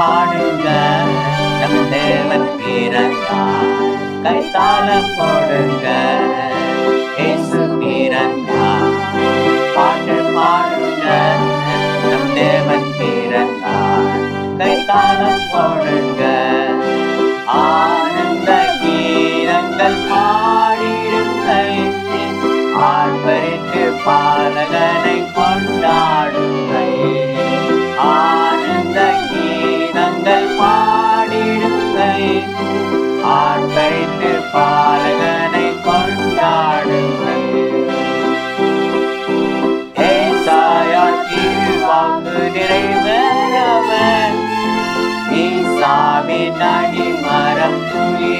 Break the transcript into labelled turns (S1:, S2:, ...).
S1: பாடுங்க. நம் தேவன் பிறந்தா கைத்தால போடுங்க. இயேசு తాడి మారం తులి